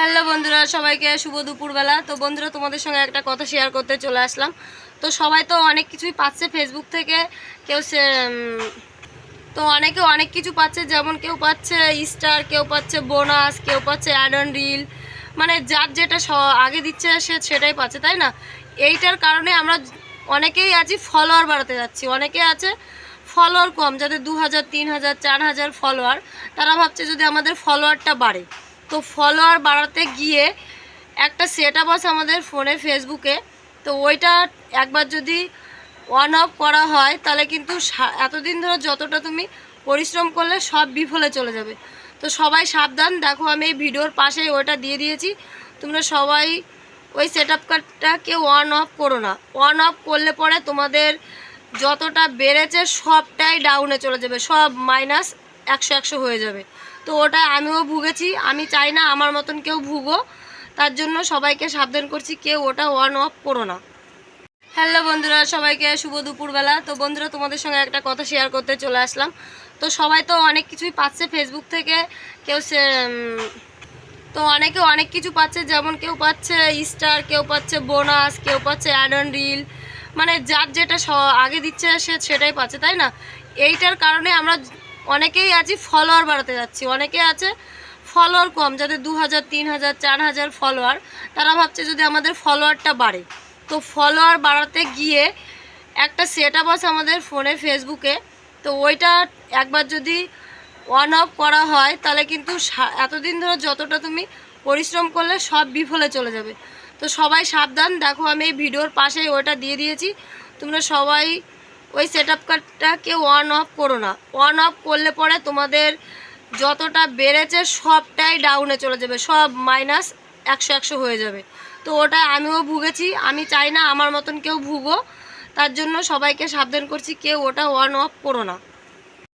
Hello বন্ধুরা, সবাইকে শুভ দুপুরবেলা। তো বন্ধুরা, তোমাদের সঙ্গে একটা কথা শেয়ার করতে চলে আসলাম। তো সবাই তো অনেক কিছুই পাচ্ছে ফেসবুক থেকে। কেউ সে তো অনেকে অনেক কিছু পাচ্ছে, যেমন কেউ পাচ্ছে স্টার কেউ পাচ্ছে বোনাস কেউ পাচ্ছে অ্যাড অন রিল মানে যার যেটা আগে দিচ্ছে সে সেটাই পাচ্ছে, তাই না? এইটার কারণে আমরা অনেকেই আছি ফলোয়ার বাড়াতে যাচ্ছি। অনেকে আছে ফলোয়ার কম, যাদের দু হাজার, তিন হাজার, চার হাজার ফলোয়ার তারা ভাবছে যদি আমাদের ফলোয়ারটা বাড়ে। তো ফলোয়ার বাড়াতে গিয়ে একটা সেট আপ আছে আমাদের ফোনে ফেসবুকে তো ওইটা একবার যদি অন অফ করা হয়, তাহলে কিন্তু এতদিন ধরে যতটা তুমি পরিশ্রম করলে সব বিফলে চলে যাবে। তো সবাই সাবধান, দেখো আমি এই ভিডিওর পাশেই ওইটা দিয়ে দিয়েছি। তোমরা সবাই ওই সেট আপ কার্ডটাকে অন অফ করো না। অন অফ করলে পরে তোমাদের যতটা বেড়েছে সবটাই ডাউনে চলে যাবে, সব মাইনাস একশো একশো হয়ে যাবে। তো ওটা আমিও ভুগেছি, আমি চাই না আমার মতন কেউ ভুগো। তার জন্য সবাইকে সাবধান করছি, কেউ ওটা অন অফ করো না। হ্যালো বন্ধুরা, সবাইকে শুভ দুপুরবেলা। তো বন্ধুরা, তোমাদের সঙ্গে একটা কথা শেয়ার করতে চলে আসলাম। তো সবাই তো অনেক কিছুই পাচ্ছে ফেসবুক থেকে, কেউ সে তো অনেকে অনেক কিছু পাচ্ছে, যেমন কেউ পাচ্ছে স্টার কেউ পাচ্ছে বোনাস কেউ পাচ্ছে অ্যাড অন রিল মানে যার যেটা আগে দিচ্ছে সে সেটাই পাচ্ছে, তাই না? এইটার কারণে আমরা অনেকেই আছি ফলোয়ার বাড়াতে যাচ্ছি, অনেকে আছে ফলোয়ার কম, যাদের দু হাজার তিন হাজার চার হাজার ফলোয়ার তারা ভাবছে যদি আমাদের ফলোয়ারটা বাড়ে। তো ফলোয়ার বাড়াতে গিয়ে একটা সেট আপ আছে আমাদের ফোনে ফেসবুকে তো ওইটা একবার যদি অন অফ করা হয়, তাহলে কিন্তু এতদিন ধরে যতটা তুমি পরিশ্রম করলে সব বিফলে চলে যাবে। তো সবাই সাবধান, দেখো আমি এই ভিডিওর পাশেই ওইটা দিয়ে দিয়েছি, তোমরা সবাই ওই সেট আপ কার্ডটাকে অন অফ করো না। অন অফ করলে পরে তোমাদের যতটা বেড়েছে সবটাই ডাউনে চলে যাবে, সব মাইনাস একশো একশো হয়ে যাবে। তো ওটা আমিও ভুগেছি, আমি চাই না আমার মতন কেউ ভুগো। তার জন্য সবাইকে সাবধান করছি, কেউ ওটা অন অফ করো না।